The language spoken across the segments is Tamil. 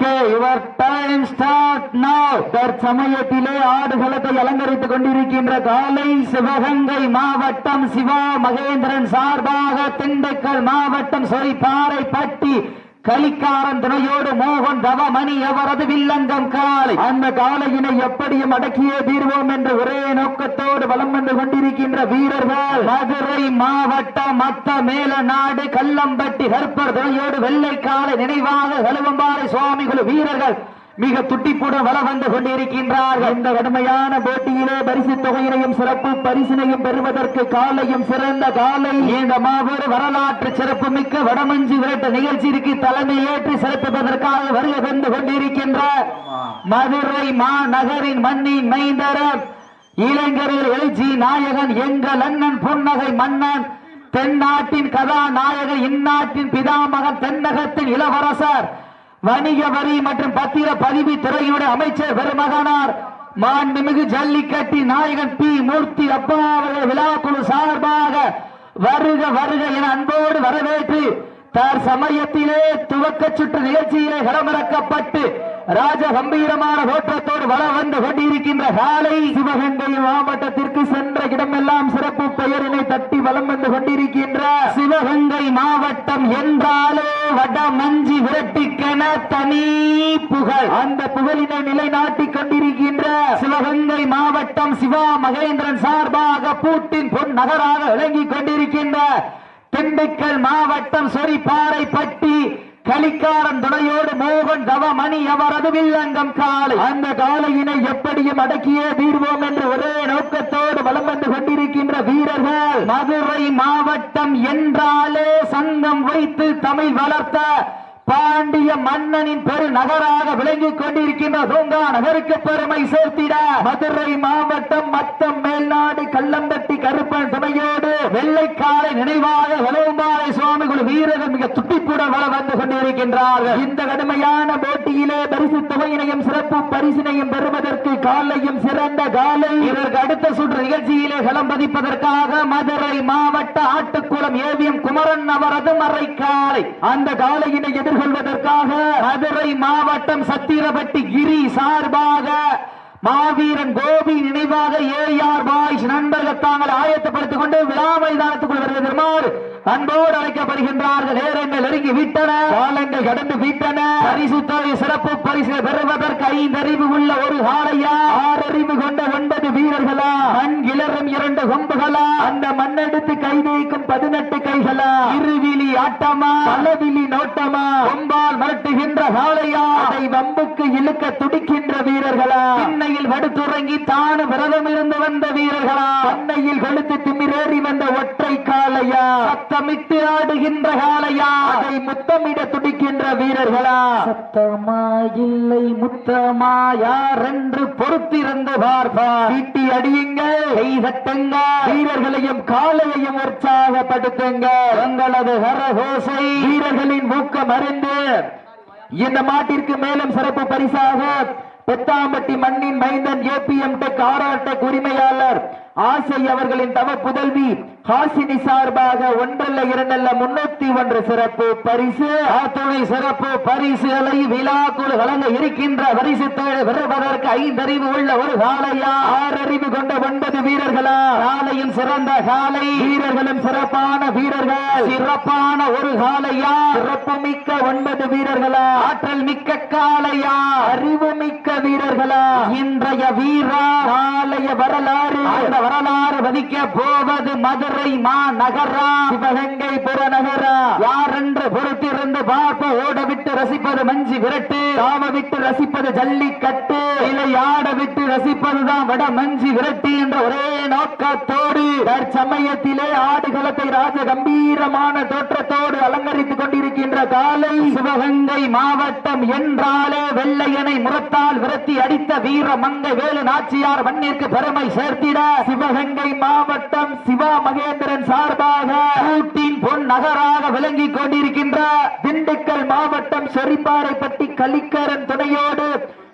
Okay your time start now தற்சமயத்திலே ஆடுகளத்தை அலங்கரித்துக் கொண்டிருக்கின்ற காலை சிவகங்கை மாவட்டம் சிவா மகேந்திரன் சார்பாக திண்டுக்கல் மாவட்டம் சொரிப்பாறை பட்டி கலிக்காரன் துணையோடு மோகன் தவமணி அவரது வில்லங்கம் காலை? அந்த காலையினை எப்படியும் அடக்கியே தீர்வோம் என்ற ஒரே நோக்கத்தோடு வலம் வந்து கொண்டிருக்கின்ற வீரர்கள். மதுரை மாவட்டம் மத்த மேல நாடு கல்லம்பட்டி ஹர்பர் துணையோடு வெள்ளை காலை நினைவாக கழுவம்பாறை சுவாமிகள் வீரர்கள் மிக துட்டிப்புடன் வள வந்து கொண்டிருக்கின்றார்கள். இந்த கடுமையான போட்டியிலே பரிசு தொகையினையும் சிறப்பு பரிசினையும் பெறுவதற்கு காலையும் சிறந்த காலை. இந்த மாபெரும் வரலாற்று சிறப்பு மிக்க வடமஞ்சி விரட்ட நிகழ்ச்சிக்கு தலைமை ஏற்று சிறப்பிப்பதற்காக வருகை வந்து கொண்டிருக்கின்ற மதுரை மாநகரின் மண்ணின் மைந்தரம் இளைஞர்கள் எழுச்சி நாயகன் எங்கள் அண்ணன் புன்னகை மன்னன் தென்னாட்டின் கதாநாயகன் இந்நாட்டின் பிதாமகன் தென்னகத்தின் இளவரசர் வணிக வரி மற்றும் பத்திர பதிவு துறையுடைய அமைச்சர் பெருமகனார் மாண்புமிகு ஜல்லிக்கட்டி நாயகன் பி. மூர்த்தி அப்பா அவர்கள் விழாக்குழு சார்பாக வருக வருக என அன்போடு வரவேற்று தற்சமயத்திலே துவக்க சுற்று நிகழ்ச்சியிலே களமிறக்கப்பட்டு ராஜ கம்பீரமான தோற்றத்தோடு வள வந்து கொண்டிருக்கின்ற காலை சிவகங்கை மாவட்டத்திற்கு சென்ற இடமெல்லாம் சிறப்பு பெயரினை தட்டி வலம் வந்து கொண்டிருக்கின்ற சிவகங்கை மாவட்டம் என்றாலே வட மஞ்சி விரட்டிக்கென தனி புகழ். அந்த புகழினை நிலைநாட்டிக் கொண்டிருக்கின்ற சிவகங்கை மாவட்டம் சிவா மகேந்திரன் சார்பாக பூட்டின் பொன் நகராக விளங்கிக் கொண்டிருக்கின்ற திண்டுக்கல் மாவட்டம் சொரிப்பாறை பட்டி கலிக்காரன் துணையோடு மோகன் தவமணி அவரது வில்லங்கம் காலை. அந்த காலையினை எப்படியும் அடக்கியே தீர்வோம் என்று ஒரே நோக்கத்தோடு வலம் வந்து கொண்டிருக்கின்ற வீரர்கள். மதுரை மாவட்டம் என்றாலே சங்கம் வைத்து தமிழ் வளர்த்த பாண்டிய மன்னனின் பெரு நகராக விளங்கிக் கொண்டிருக்கின்ற தூங்கா நகருக்கு பெருமை சேர்த்திட. மதுரை மாவட்டம் மத்தம் மேல்நாடு கல்லம்பட்டி கருப்பன் சுமையோடு வெள்ளைக்காலை நினைவாக வலவுமாலை சுவாமிகள் வீரர்கள் மிக துட்டிப்புடன் வள வந்து கொண்டிருக்கின்றார்கள். இந்த கடுமையான போட்டியிலே பரிசு தொகையினையும் சிறப்பு பரிசினையும் பெறுவதற்கு காலையும் சிறந்த காலை. இதற்கு அடுத்த சுற்று நிகழ்ச்சியில் களம் பதிப்பதற்காக மதுரை மாவட்ட ஆட்டுக்குளம் ஏவிஎம் குமரன் அவரது மறைக்காலை. அந்த காலையினை எதிர்கொள்வதற்காக மதுரை மாவட்டம் சத்திரப்பட்டி கிரி சார்பாக மாவீரன் கோபி நினைவாக ஏஆர் பாய்ஸ் நண்பர்கள் தாங்கள் ஆயத்தப்படுத்திக் கொண்டு விழா மைதானத்துக்குள் வருவதற்மாறு அன்போடு அழைக்கப்படுகின்றார்கள். நேரங்கள் நெருங்கி விட்டன. காலங்கள் கடந்து விட்டன. பரிசுத்தோடைய சிறப்பு பரிசு பெறுவதற்கு ஐந்தறிவு உள்ள ஒரு காளையா? ஆறறிவு கொண்ட ஒன்பது வீரர்களா? மண் கிளறும் இரண்டு கொம்புகளா? அந்த மண்ணெடுத்து கை நீக்கும் பதினெட்டு கைகளா? இருவிழி ஆட்டமா? பலவிழி நோட்டமா? வம்புக்கு இழுக்க துடிக்கின்ற வீரர்களா? சென்னையில் வடுத்துறங்கி தானு விரதம் இருந்து வந்த வீரர்களா? சென்னையில் கொளுத்து திமிரேறி வந்த ஒற்றை காளையா? சத்தமிட்டு ஆடுகின்ற காலையா அதை முத்தமிட துடிக்கின்ற வீரர்களா? சத்தமா இல்லை முத்தமா? யார் என்று பொறுத்திருந்து பார்ப்பா. வீட்டி அடியுங்கள் கை தட்டுங்க. வீரர்களையும் காலையையும் உற்சாகப்படுத்துங்க. உங்களது கரகோசை வீரர்களின் ஊக்கம் அறிந்து இந்த மாட்டிற்கு மேலும் சிறப்பு பரிசாக பெத்தாம்பட்டி மண்ணின் மைந்தன் ஏபிஎம் டெக் ஆராட்டக் உரிமையாளர் ஆசை அவர்களின் தவ புதல்வி ஹாசினி சார்பாக ஒன்றல்ல இரண்டல்ல முன்னூத்தி ஒன்று சிறப்பு பரிசு. ஆத்துணை சிறப்பு பரிசுகளை விழாக்குழு வழங்க இருக்கின்ற பரிசு தொகை பெறுவதற்கு ஐந்தறிவு உள்ள ஒரு காளையா? ஆறறிவு கொண்ட ஒன்பது வீரர்களா? காலையும் சிறந்த காலை வீரர்களும் சிறப்பான வீரர்கள். சிறப்பான ஒரு காளையா? சிறப்பு மிக்க ஒன்பது வீரர்களா? ஆற்றல் மிக்க காளையா? அறிவு மிக்க வீரர்களா? இன்றைய வீரா? நாளைய வரலாறு. வரலாறு வதிக்க போவது மதுரை மாநகரா? சிவகங்கை புறநகரா? யார் என்று பொறுத்திருந்து பார்ப்ப? ஓட விட்டு ரசிப்பது மஞ்சு விரட்டு. தாம விட்டு ரசிப்பது ஜல்லிக்கட்டு. இல்லை ஆட விட்டு ரசிப்பதுதான் வட மஞ்சு விரட்டு என்ற ஒரே நோக்கத்தோடு தற்சமயத்திலே ஆடுகளத்தை ராஜ கம்பீரமான தோற்றத்தோடு அலங்கரித்துக் கொண்டிருக்கின்ற காலை சிவகங்கை மாவட்டம் என்றாலே வெள்ளையனை முரத்தால் விரட்டி அடித்த வீர மங்கை வேலு நாச்சியார் மண்ணிற்கு பெருமை சேர்த்திட சிவகங்கை மாவட்டம் சிவா மகேந்திரன் சார்பாக கூட்டின் பொன் நகராக விளங்கிக் கொண்டிருக்கின்ற திண்டுக்கல் மாவட்டம் சொரிப்பாறைப்பட்டி கலிக்கரன் துணையோடு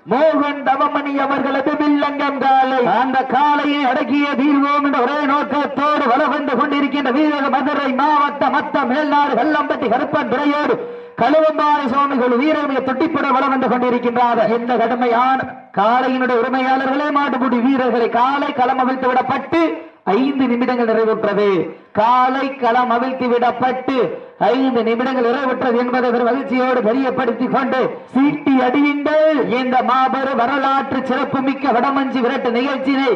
மோகன் தவமணி அவர்களது வில்லங்கம் காலை. அந்த காலையை அடக்கிய தீர்வோம் என்ற ஒரே நோக்கத்தோடு வளவந்து கொண்டிருக்கின்ற வீரக மதுரை மாவட்ட மத்த மேல்நாடு வெள்ளம்பட்டி கருப்பன் துறையோடு கழுவம்பாறை சுவாமிகள் வீரர்களை தொட்டிப்பட வளம் வந்து கொண்டிருக்கின்றார். இந்த கடுமையான காளையினுடைய உரிமையாளர்களே மாட்டுப்பூடி வீரர்களை காலை களம் அவிழ்த்து விடப்பட்டு ஐந்து நிமிடங்கள் நிறைவுற்றது. காலை களம் அவிழ்த்து விடப்பட்டு ஐந்து நிமிடங்கள் நிறைவுற்றது என்பதை ஒரு மகிழ்ச்சியோடு தெரியப்படுத்திக் கொண்டு சீட்டி அடியுங்கள். இந்த மாபெரும் வரலாற்று சிறப்புமிக்க வடமஞ்சி விரட்டு நிகழ்ச்சியை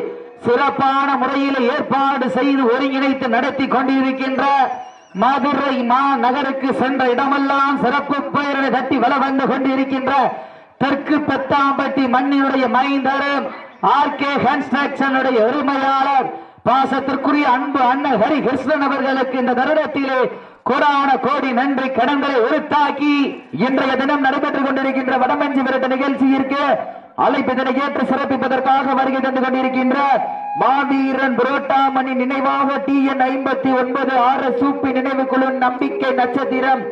சிறப்பான முறையில் ஏற்பாடு செய்து ஒருங்கிணைத்து நடத்தி கொண்டிருக்கின்ற மதுரை மாநகருக்கு சென்ற இடமெல்லாம் சிறப்பு பெயரை தட்டி வள வந்து கொண்டிருக்கின்ற தெற்கு பெத்தாம்பட்டி மண்ணினுடைய மைந்தரும் ஆர் கே கன்ஸ்ட்ரக்ஷனுடைய உரிமையாளர் பாசத்திற்குரிய அன்பு அண்ணன் ஹரி கிருஷ்ணன் அவர்களுக்கு இந்த தருணத்திலே கோடான கோடி நன்றி கடன்களை உறுத்தாக்கி இன்றைய தினம் நடைபெற்றுக் கொண்டிருக்கின்ற வடமஞ்சி விரட்டு நிகழ்ச்சியிற்கு அழைப்பதனை ஏற்று சிறப்பிப்பதற்காக வருகை தந்து கொண்டிருக்கின்ற மாவீரன் புரோட்டாமணி நினைவாக டி என் ஐம்பத்தி ஒன்பது ஆறு சூப்பி நினைவு குழு நம்பிக்கை நட்சத்திரம்.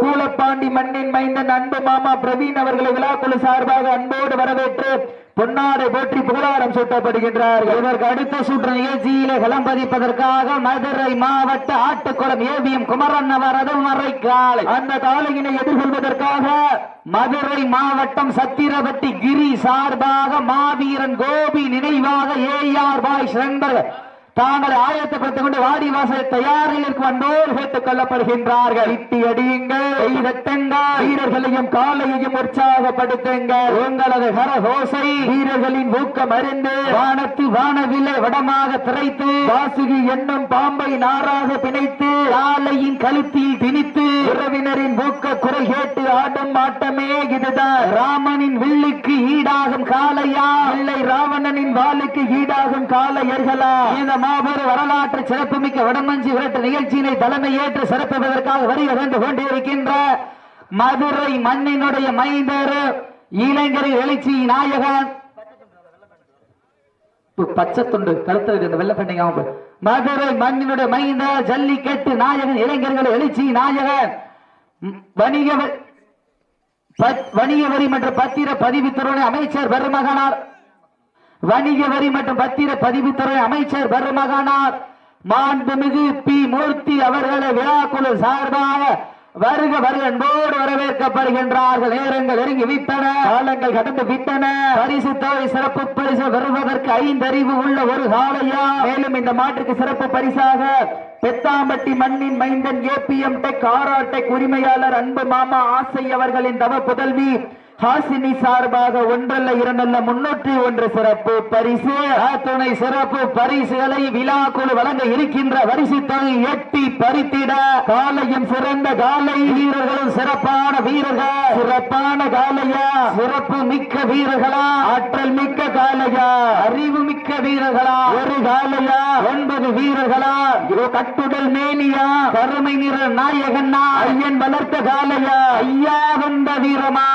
கூலப்பாண்டி மண்ணின் மைந்தன் அன்பு மாமா பிரவீன் அவர்களை விழாக்குழு சார்பாக அன்போடு வரவேற்று பொன்னாடை போற்றி புகழாரம் சூட்டப்படுகின்றார்கள் இதற்கு அடுத்த சுற்று நிகழ்ச்சியிலே களம் பதிப்பதற்காக மதுரை மாவட்ட ஆட்டுக்குளம் ஏவிஎம் குமரன் அவரது மறைக்காலை. அந்த காலையினை எதிர்கொள்வதற்காக மதுரை மாவட்டம் சத்திரவட்டி கிரி சார்பாக மாவீரன் கோபி நினைவாக ஏ ஆர் பாய் நண்பர்கள் தாங்களை ஆயத்தப்படுத்திக் கொண்டு வாடி வாசல் தயாரில் இருக்கும் அன்போர் சேர்த்துக் கொள்ளப்படுகின்றார்கள். இட்டி அடியுங்கள். வீரர்களையும் காலையையும் உற்சாகப்படுத்துங்கள். உங்களது கரகோசை வீரர்களின் ஊக்கம் அறிந்து வானத்து வானவில்லை வடமாக திரைத்து வாசுகி என்னும் பாம்பை நாராக பிணைத்து காலையின் கழுத்தில் திணித்து உறவினரின் ஊக்க குறை கேட்டு ஆடும் ஆட்டமே இதுதான். ராமனின் வில்லுக்கு ஈடாகும் காலையா இல்லை ராவணனின் வாளுக்கு ஈடாகும் காளையர்களா? இந்த மாபெரும் வரலாற்று சிறப்புமிக்க வடமஞ்சி விரட்டு நிகழ்ச்சியினை தலைமை ஏற்று சிறப்பிப்பதற்காக வருகை வந்து கொண்டிருக்கின்ற மதுரை மண்ணினுடைய மைந்தர் இளைஞர் எழுச்சி நாயகன். பு- பச்சை துண்டு கழுத்தில் இந்த வெள்ள பண்ணிக்காம மதுரை மண்ணினுடைய மைந்த ஜல்லிக்கட்டு நாயகன் இளைஞர்கள் எழுச்சி நாயகன். வணிக வணிக வரி மற்றும் பத்திர பதிவுத்துறை அமைச்சர் பெருமகனார். வணிக வரி மற்றும் பத்திர பதிவுத்துறை அமைச்சர் பெருமகனார் மாண்புமிகு பி. மூர்த்தி அவர்களை விழாக்குழு சார்பாக வருக வருக அன்போடு வரவேற்கப்படுகின்றார்கள். நேரங்கள் நெருங்கி விட்டன. காலங்கள் கடந்து விட்டன. பரிசு தொகை சிறப்பு பரிசு வருவதற்கு ஐந்தறிவு உள்ள ஒரு காலையா? மேலும் இந்த மாற்றுக்கு சிறப்பு பரிசாக பெத்தாம்பட்டி மண்ணின் மைந்தன் ஏபிஎம் டெக் ஆர்ஆர் உரிமையாளர் அன்பு மாமா ஆசை அவர்களின் தவ புதல்வி ஹாசினி சார்பாக ஒன்றல்ல இரண்டல்ல முன்னூற்றி ஒன்று சிறப்பு பரிசு. துணை சிறப்பு பரிசுகளை விழா குழு வழங்க இருக்கின்ற பரிசு தொகை எட்டி பறித்திட காலையும் சிறந்த காலை. வீரர்களும் சிறப்பான வீரர்கள். சிறப்பான காலையா? சிறப்பு மிக்க வீரர்களா? ஆற்றல் மிக்க காலையா? அறிவு மிக்க வீரர்களா? ஒரு காலையா? ஒன்பது வீரர்களா? கட்டுடல் மேனியா? கருமை நிற நாயகன்னா? ஐயன் வளர்த்த காலையா? ஐயா வந்த வீரமா?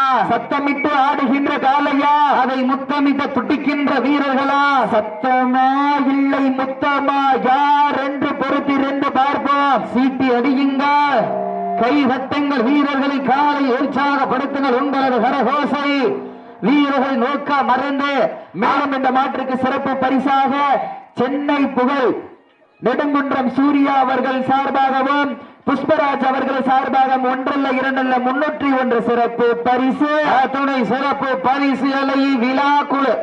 சத்தமிட்டு ஆடுகின்ற காலையா அதை முத்தமிட்டு துடிக்கின்ற வீரர்களா? சத்தமா? இல்லை முத்தமா? யார் என்று பொறுத்திருந்து பார்ப்போம். சீட்டி அடியுங்க? கை வட்டங்கள் வீரர்களை காலை உற்சாகப்படுத்துங்கள் உங்களது கரகோசை. வீரர்கள் நோக்க மறந்து மேலும் இந்த மாற்றுக்கு சிறப்பு பரிசாக சென்னை புகழ். நெடுங்குன்றம் சூர்யா அவர்கள் சார்பாகவும் புஷ்பராஜ் அவர்கள் சார்பாக ஒன்றல்ல இரண்டல்ல முன்னூற்றி ஒன்று சிறப்பு பரிசு. துணை சிறப்பு பரிசுகளை விழா குழு.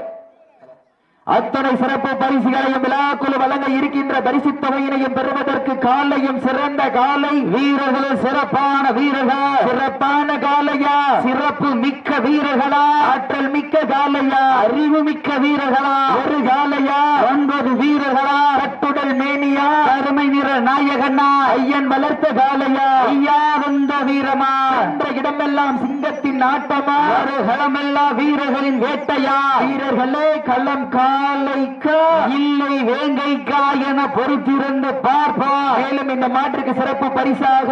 அத்தனை சிறப்பு பரிசுகளையும் விழாக்குழு வழங்க இருக்கின்ற பரிசு தொகையினையும் பெறுவதற்கு காலையும் சிறந்த காலை. வீரர்கள் சிறப்பான வீரர்கள். சிறப்பான காலையா? சிறப்பு மிக்க வீரர்களா? ஆற்றல் மிக்க காலையா? அறிவு மிக்க வீரர்களா? ஒரு காலையா? ஒன்பது வீரர்களா கட்டுடல் மேனியா கருமை நிற நாயகனா ஐயன் வளர்த்த காலையா ஐயா வந்த வீரமா? என்ற இடமெல்லாம் சிங்கத்தின் ஆட்டமா? ஒரு களமெல்லாம் வீரர்களின் வேட்டையா? வீரர்களே களம் காலைக்கா? இல்லை வேங்கைக்கா என பொறுத்திருந்து பார்ப்போம். மேலும் இந்த மாற்றுக்கு சிறப்பு பரிசாக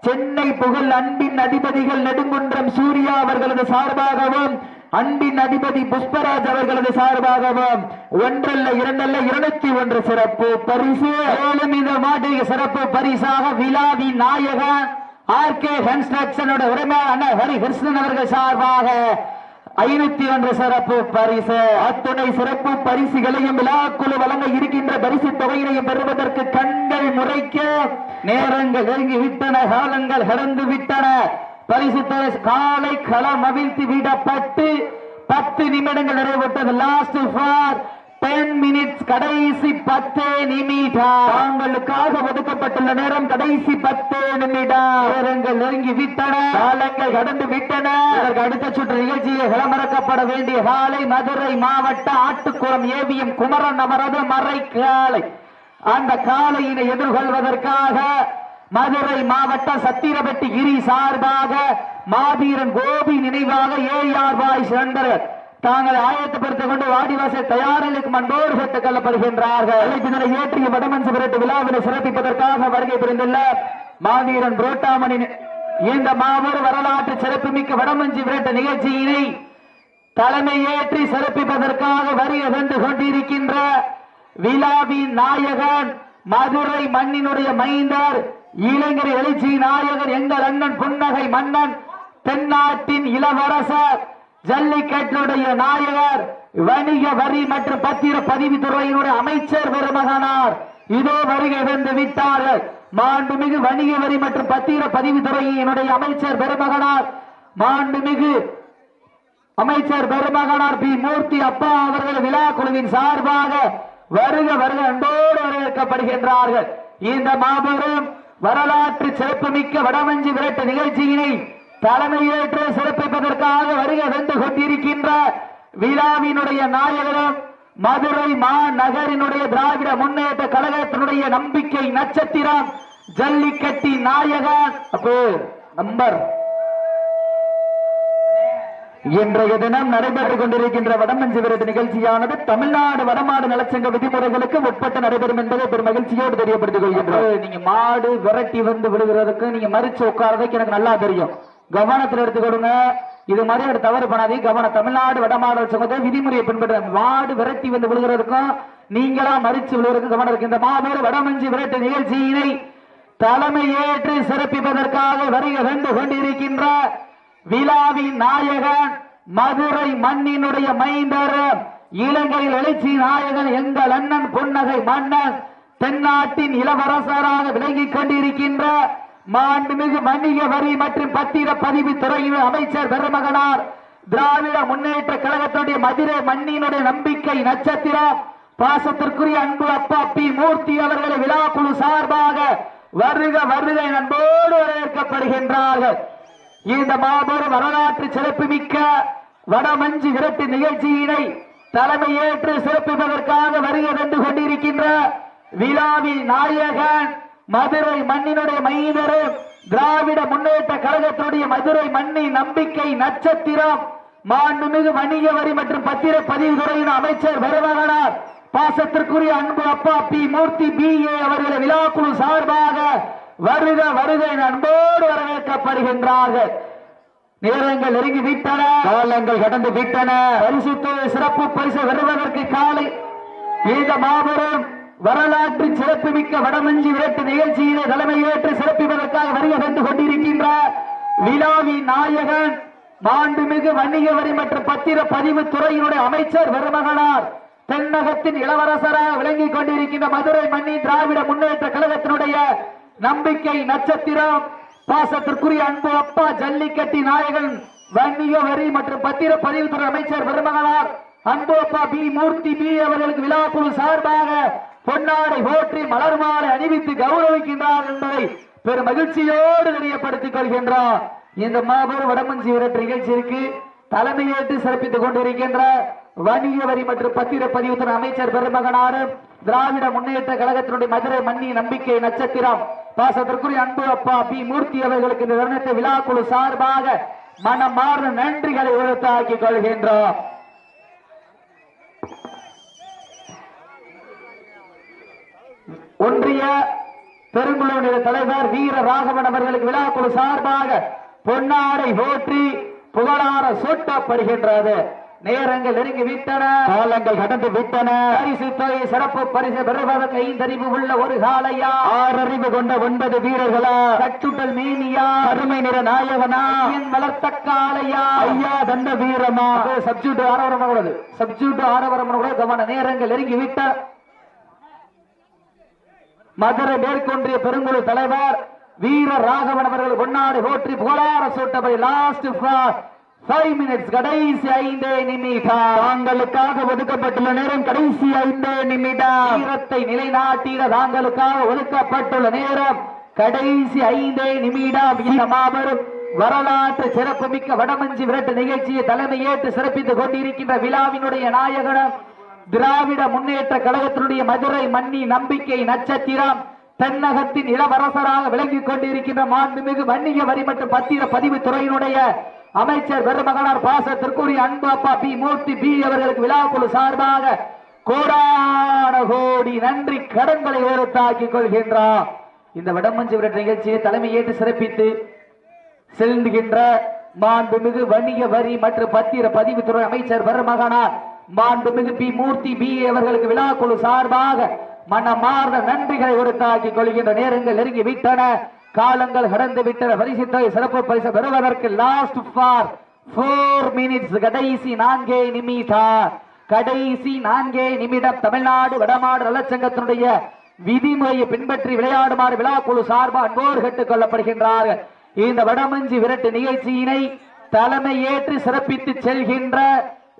சென்னை புகழ் அன்பின் அதிபதிகள் நெடுங்குன்றம் சூர்யா அவர்களது சார்பாகவும் அன்பின் அதிபதி புஷ்பராஜ் அவர்களது சார்பாகவும் ஒன்றல்ல இரண்டல்ல இருநூத்தி ஒன்று சிறப்பு பரிசு. மேலும் இந்த மாட்டுக்கு சிறப்பு பரிசாக விழாவி நாயகன் ஆர் கே கன்ஸ்ட்ரக்ஷனோட உரிமையான ஹரி கிருஷ்ணன் அவர்கள் சார்பாக ஐநூத்தி ஒன்று சிறப்பு பரிசு. அத்துணை சிறப்பு பரிசுகளையும் விழாக்குழு வழங்க இருக்கின்ற பரிசு தொகையினையும் பெறுவதற்கு கண்கள் முறைக்க நேரங்கள் நெருங்கி விட்டன காலங்கள் கடந்து விட்டன பரிசுத்த காலை களம் அவிழ்த்து விடப்பட்டு பத்து நிமிடங்கள் நிறைவுற்றது. லாஸ்ட் ஃபார் டென் மினிட்ஸ் கடைசி பத்து நிமிடம். தாங்களுக்காக ஒதுக்கப்பட்டுள்ள நேரம் கடைசி பத்து நிமிடம். நேரங்கள் நெருங்கி விட்டன. காலங்கள் கடந்து விட்டன. இதற்கு அடுத்த சுற்று நிகழ்ச்சியை களமிறக்கப்பட வேண்டிய காலை மதுரை மாவட்ட ஆட்டுக்குளம் ஏவிஎம் குமரன் அவரது மறை காலை அந்த காலையினை எதிர்கொள்வதற்காக மதுரை மாவட்டம் சத்திரப்பட்டி கிரி சார்பாக மாவீரன் கோபி நினைவாக ஏஆர் பாய் நண்பர்கள் தாங்கள் ஆயத்தப்படுத்திக் கொண்டு வாடிவாசல் தயாரிலுக்கு அன்போடு சேர்த்துக் கொள்ளப்படுகின்றார்கள். இதனை ஏற்றிய வடமஞ்சு விரட்டு விழாவில் சிறப்பிப்பதற்காக வருகை புரிந்துள்ள மாவீரன் புரோட்டாமணி இந்த மாபெரும் வரலாற்று சிறப்புமிக்க வடமஞ்சு விரட்டு நிகழ்ச்சியினை தலைமையேற்றி சிறப்பிப்பதற்காக வருகை வந்து கொண்டிருக்கின்ற விழாவின் நாயகன் மதுரை மண்ணினுடைய மைந்தர் இளைஞர் எழுச்சி நாயகர் எங்கள் அண்ணன் புன்னகை மன்னன் தென்னாட்டின் இளவரசர் ஜல்லிக்கட்டுடைய நாயகர் வணிக வரி மற்றும் பத்திர பதிவு துறையினுடைய அமைச்சர் பெருமகனார். இதோ வருகை வந்து விட்டார்கள். மாண்புமிகு வணிக வரி மற்றும் பத்திர பதிவு துறையினுடைய அமைச்சர் பெருமகனார். மாண்புமிகு அமைச்சர் பெருமகனார் பி. மூர்த்தி அப்பா அவர்கள் விழா குழுவின் சார்பாக வருக வருக அன்போடு வரவேற்கப்படுகின்றார்கள். இந்த மாபெரும் வரலாற்று சிறப்புமிக்க வடமஞ்சி விரட்டு நிகழ்ச்சியினை தலைமையேற்று சிறப்பிப்பதற்காக வருக வந்து கொண்டிருக்கின்ற விழாவினுடைய நாயகரும் மதுரை மாநகரினுடைய திராவிட முன்னேற்ற கழகத்தினுடைய நம்பிக்கை நட்சத்திரம் ஜல்லிக்கட்டி நாயகர் அப்போ நம்பர் இன்றைய தினம் நடைபெற்றுக் கொண்டிருக்கின்ற வடமஞ்சு விருது நிகழ்ச்சியானது தமிழ்நாடு வடமாடு நலச்சங்க விதிமுறைகளுக்கு உட்பட்டு நடைபெறும் என்பதை பெரும் மகிழ்ச்சியோடு தெரியப்படுத்திக் கொள்கின்றோம். நீங்க மாடு விரட்டி வந்து விழுகிறதுக்கு நீங்க மறிச்சு உட்காரதுக்கு எனக்கு நல்லா தெரியும். கவனத்தில் எடுத்துக்கொடுங்க இது மாதிரி ஒரு தவறு பண்ணாதே கவனம். தமிழ்நாடு வடமாடல் சங்கத்தை விதிமுறையை பின்பற்ற மாடு விரட்டி வந்து விழுகிறதுக்கும் நீங்களா மறிச்சு விழுகிறதுக்கும் கவனம் இருக்கு. இந்த மாபெரும் வடமஞ்சு விரட்டு நிகழ்ச்சியினை தலைமையேற்று சிறப்பிப்பதற்காக வருகை வந்து கொண்டிருக்கின்ற விழாவின் நாயகன் மதுரை மண்ணினுடைய மைந்தர் இலங்கையில் எழுச்சி நாயகன் எங்கள் அண்ணன் புன்னகை மன்னன் தென்னாட்டின் இளவரசராக விளங்கிக் கொண்டிருக்கின்ற மாண்புமிகு வணிக வரி மற்றும் பத்திர பதிவு துறையின் அமைச்சர் பெருமகனார் திராவிட முன்னேற்ற கழகத்துடைய மதுரை மண்ணினுடைய நம்பிக்கை நட்சத்திரம் பாசத்திற்குரிய அன்பு அப்பா பி. மூர்த்தி அவர்களை விழாக்குழு சார்பாக வருக வருக நண்போடு அன்போடு வரவேற்கப்படுகின்றார்கள். இந்த மாபெரும் வரலாற்று சிறப்புமிக்க வடமஞ்சு விரட்டு நிகழ்ச்சியினை தலைமையேற்று சிறப்பிப்பதற்காக வருகை தந்து கொண்டிருக்கின்ற விழாவின் நாயகன் மதுரை மண்ணினுடைய மைந்தரும் திராவிட முன்னேற்ற கழகத்துடைய மதுரை மண்ணின் நம்பிக்கை நட்சத்திரம் மாண்புமிகு வணிக வரி மற்றும் பத்திர பதிவு துறையின் அமைச்சர் வருவகனார் பாசத்திற்குரிய அன்பு அப்பா பி மூர்த்தி பி ஏ அவர்களை விழாக்குழு சார்பாக வருக வருக அன்போடு வரவேற்கப்படுகின்றார்கள். நேரங்கள் நெருங்கி விட்டன. காலங்கள் கடந்து விட்டன. பரிசுத்த சிறப்பு பரிசு வருவதற்கு காலை இந்த மாபெரும் வரலாற்று சிறப்புமிக்க வடமஞ்சி விரட்டு நிகழ்ச்சியினை தலைமையேற்று சிறப்பிப்பதற்காக வருகை வந்து கொண்டிருக்கின்ற விழாவின் நாயகன் மாண்புமிகு வணிக வரி மற்றும் பத்திர பதிவு துறையினுடைய அமைச்சர் பெருமகனார் தென்னகத்தின் இளவரசராக விளங்கிக் கொண்டிருக்கின்ற மதுரை மண்ணி திராவிட முன்னேற்ற கழகத்தினுடைய நம்பிக்கை நட்சத்திரம் பாசத்திற்குரிய அன்பு அப்பா ஜல்லிக்கட்டி நாயகன் வணிக வரி மற்றும் பத்திர பதிவுத்துறை அமைச்சர் பெருமகனார் அன்பு அப்பா பி. மூர்த்தி பி. அவர்களுக்கு விழாக்குழு சார்பாக பொன்னாடை போற்றி மலர் மாலை அணிவித்து கௌரவிக்கின்றார் என்பதை பெரும் மகிழ்ச்சியோடு தெரியப்படுத்திக் கொள்கின்றார். இந்த மாபெரும் வடமஞ்சி விரட்டு நிகழ்ச்சிக்கு தலைமையேற்று சிறப்பித்துக் கொண்டிருக்கின்ற வணிக வரி மற்றும் பத்திர பதிவுத்துறை அமைச்சர் பெருமகனாரும் திராவிட முன்னேற்ற கழகத்தினுடைய மதுரை மன்னி நம்பிக்கை நட்சத்திரம் பாசத்திற்குரிய அன்பு அப்பா பி. மூர்த்தி அவர்களுக்கு இந்த தருணத்தை விழாக்குழு சார்பாக மனமார்ந்த நன்றிகளை உயர்த்தாக்கிக் கொள்கின்றோம். ஒன்றிய பெருங்குழுவினுடைய தலைவர் வீர ராகவன் அவர்களுக்கு விழாக்குழு சார்பாக பொன்னாடை போற்றி புகழார சூட்டப்படுகின்றது. நேரங்கள் நெருங்கி விட்டன. காலங்கள் கடந்து விட்டன. பரிசு தொகை சிறப்பு பரிசு பெறுவதற்கு ஐந்தறிவு உள்ள ஒரு காலையா ஆறறிவு கொண்ட ஒன்பது வீரர்களா? கட்டுட்டல் மேனியா? அருமை நிற நாயகனா? என் வளர்த்த காலையா ஐயா தண்ட வீரமா? சப்ஜூட் ஆரவரம் கூடாது. சப்ஜூட் ஆரவரம் கூட கவன நேரங்கள் நெருங்கி விட்ட. மதுரை மேற்கொன்றிய பெருங்குழு தலைவர் வீர ராகவன் அவர்கள் பொன்னாடு போற்றி புகழார சூட்டபடி லாஸ்ட் ஃபைவ் மினிட்ஸ் கடைசி ஐந்தே நிமிடம். தாங்களுக்காக ஒதுக்கப்பட்டுள்ள நேரம் கடைசி ஐந்து நிமிடம். வீரத்தை நிலைநாட்டிட தாங்களுக்காக ஒதுக்கப்பட்டுள்ள நேரம் கடைசி ஐந்தே நிமிடம். இந்த மாபெரும் வரலாற்று சிறப்புமிக்க வடமஞ்சி விரட்டு நிகழ்ச்சியை தலைமையேற்று சிறப்பித்துக் கொண்டிருக்கின்ற விழாவினுடைய நாயகனம் திராவிட முன்னேற்ற கழகத்தினுடைய மதுரை மன்னி நம்பிக்கை நட்சத்திரம் தென்னகத்தின் இளவரசராக விளங்கிக் கொண்டிருக்கின்ற மாண்புமிகு வன்னிய வரி மற்றும் பத்திர பதிவு துறையினுடைய அமைச்சர் பெருமகனார் பாசத்திற்குரிய அன்பு அப்பா பி. மூர்த்தி பி. அவர்களுக்கு விழாக்குழு சார்பாக கோடான கோடி நன்றி கடன்களை உயர்த்தாக்கிக் கொள்கின்றார். இந்த வடமஞ்சு விரட்டு நிகழ்ச்சியை தலைமையேற்று சிறப்பித்து செல்கின்ற மாண்புமிகு வணிக வரி மற்றும் பத்திர பதிவுத்துறை அமைச்சர் பெருமகனார் மாண்புமிகு பி. மூர்த்தி பி. அவர்களுக்கு விழாக்குழு சார்பாக மனமார்ந்த நன்றிகளை உறுத்தாக்கிக் கொள்கின்ற நேரங்கள் நெருங்கி விட்டன காலங்கள் கடந்து விட்டன. பரிசுத்தை சிறப்பு பரிசு பெறுவதற்கு லாஸ்ட் ஃபார் போர் மினிட்ஸ் கடைசி நான்கே நிமிடம் கடைசி நான்கே நிமிடம் தமிழ்நாடு வடமாடு நலச்சங்கத்தினுடைய விதிமுறையை பின்பற்றி விளையாடுமாறு விழாக்குழு சார்பாக அன்போர் கேட்டுக் கொள்ளப்படுகின்றார்கள். இந்த வடமஞ்சி விரட்டு நிகழ்ச்சியினை தலைமையேற்று சிறப்பித்து செல்கின்ற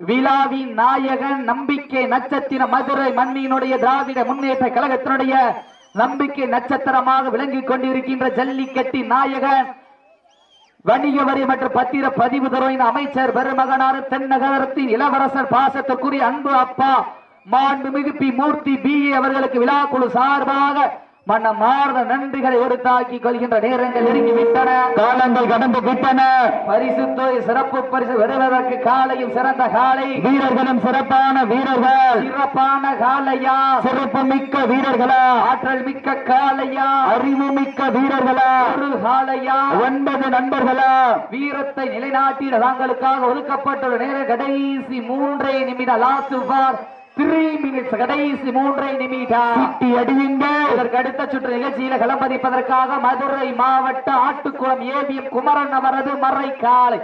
விழாவின் நாயகன் நம்பிக்கை நட்சத்திர மதுரை மண்ணினுடைய திராவிட முன்னேற்ற கழகத்தினுடைய நம்பிக்கை நட்சத்திரமாக விளங்கிக் கொண்டிருக்கின்ற ஜல்லிக்கட்டி நாயகன் வணிக வரி மற்றும் பத்திர பதிவு துறையின் அமைச்சர் பெருமகனார் தென்னகரத்தின் இளவரசர் பாசத்துக்குரிய அன்பு அப்பா மாண்புமிகு பி மூர்த்தி பி அவர்களுக்கு விழாக்குழு சார்பாக மனமார்ந்த நன்றிகளை உறுத்தாக்கிக் கொள்கின்ற நேரங்கள் நெருங்கி விட்டன காலங்கள் கடந்து விட்டன. பரிசு தொகை சிறப்பு பரிசு பெறுவதற்கு காலையும் சிறந்த காலை. வீரர்களும் சிறப்பான வீரர்கள். சிறப்பான காலையா? சிறப்பு மிக்க வீரர்களா? ஆற்றல் மிக்க காலையா? அறிவு மிக்க வீரர்களா? ஒரு காலையா? ஒன்பது நண்பர்களா? வீரத்தை நிலைநாட்டிட தாங்களுக்காக ஒதுக்கப்பட்டுள்ள நேரம் கடைசி மூன்றே நிமிடம் லாஸ்ட் கடைசி மூன்றே நிமிடம். இதற்கு அடுத்த சுற்று நிகழ்ச்சியில களம்பதிப்பதற்காக மதுரை மாவட்ட ஆட்டுக்குளம் ஏபிஎம் குமரன் அவரது மறை காலை.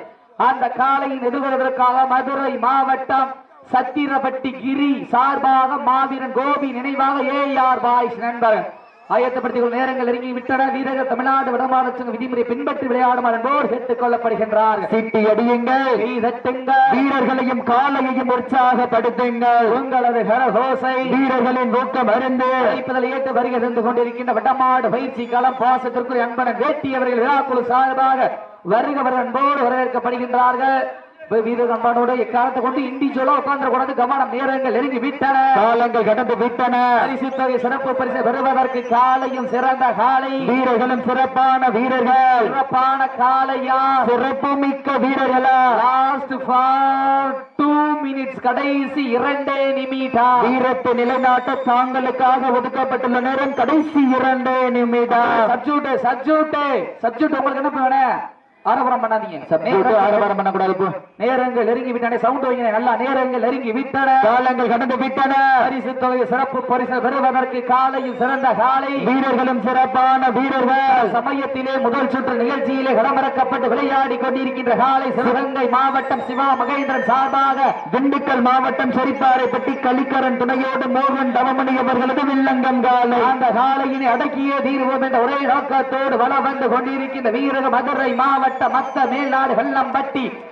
அந்த காலையின் எதிர்கொள்வதற்காக மதுரை மாவட்டம் சத்திரப்பட்டி கிரி சார்பாக மாவீரன் கோபி நினைவாக ஏஆர் பாய்ஸ் நண்பர்கள் ஆயத்தப்படுத்திக் கொள்ளும் நேரங்கள் நெருங்கி விட்டன. வீரர்கள் தமிழ்நாடு வடமாநில சங்க விதிமுறை பின்பற்றி விளையாடுமாறு என்போர் கேட்டுக் கொள்ளப்படுகின்றார்கள் சிட்டி அடியுங்க கை தட்டுங்கள். வீரர்களையும் காலையையும் உற்சாகப்படுத்துங்கள். உங்களது கரகோசை. வீரர்களின் ஊக்கம் அறிந்து அழைப்புதல் ஏற்று வருகை தந்து கொண்டிருக்கின்ற வட்டமாடு பயிற்சி களம் பாசத்திற்குரிய அன்பனன் வேட்டி அவர்கள் விழாக்குழு சார்பாக வருகவர் அன்போடு வரவேற்கப்படுகின்றார்கள். அன்பானோடு இக்காலத்தை கொண்டு இண்டிவிஜுவலா உட்கார்ந்து கொண்டு கவனம் நேரங்கள் நெருங்கி விட்டன. காலங்கள் கடந்து விட்டன. பரிசு தொகை சிறப்பு பரிசு பெறுவதற்கு காலையும் சிறந்த காலை. வீரர்களும் சிறப்பான வீரர்கள். சிறப்பான காலையா? சிறப்பு மிக்க வீரர்களா? லாஸ்ட் ஃபார் டூ மினிட்ஸ் கடைசி இரண்டே நிமிடம் வீரத்தை நிலைநாட்ட தாங்களுக்காக ஒதுக்கப்பட்டுள்ள நேரம் கடைசி இரண்டு நிமிடம் சப்ஜூட் சப்ஜூட் சப்ஜூட் உங்களுக்கு என்ன வேணும் ஆரம்பரம் பண்ணாதீங்க. ஆரவாரம் பண்ணக்கூடாது. நேரங்கள் நெருங்கி விட்டன சவுண்ட் வைங்க நல்லா நேரங்கள் நெருங்கி விட்டன. காலங்கள் கடந்து விட்டன. பரிசு தொகை சிறப்பு பரிசு பெறுவதற்கு காலையும் சிறந்த காலை. வீரர்களும் சிறப்பான வீரர்கள். சமயத்திலே முதல் சுற்று நிகழ்ச்சியிலே களமிறக்கப்பட்டு விளையாடி கொண்டிருக்கின்ற காலை சிவகங்கை மாவட்டம் சிவா மகேந்திரன் சார்பாக திண்டுக்கல் மாவட்டம் செரிப்பாறைப்பட்டி கலிக்கரன் துணையோடு மோகன் தவமணி அவர்களது வில்லங்கம் காலை. அந்த காலையினை அடக்கியே தீர்வோம் என்ற ஒரே நோக்கத்தோடு வலம் வந்து கொண்டிருக்கின்ற வீரக மதுரை மாவட்ட மத்த மேல்நாடு வெள்ளம்பட்டி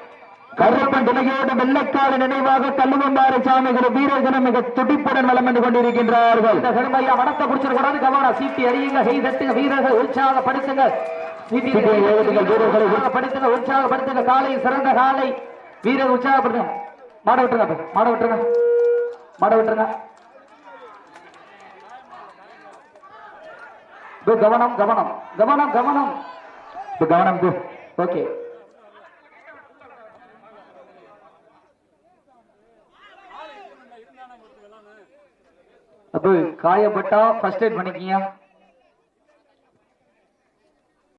கருப்பன் துணையோடு வெள்ளக்கால நினைவாக கல்லுவம்பாறை சாமிகள் வீரர்களும் மிக துடிப்புடன் வலம் வந்து கொண்டிருக்கின்றார்கள். கருமையா மனத்தை பிடிச்சிடக்கூடாது கவனம். சீட்டி அடியுங்க கை தட்டுங்க வீரர்கள் உற்சாகப்படுத்துங்க. வீரர்களை உற்சாக- உற்சாகப்படுத்துங்க. உற்சாகப்படுத்துங்க காலை சிறந்த காலை. வீரர் உற்சாகப்படுத்துங்க. மாட விட்டுருங்க மாட விட்டுருங்க. மாட விட்டுருங்க. கவனம் கவனம். கவனம் கவனம். கவனம் கு. ஓகே அப்போ காயப்பட்டா ஃபர்ஸ்ட் எய்ட் பண்ணிக்கிங்க.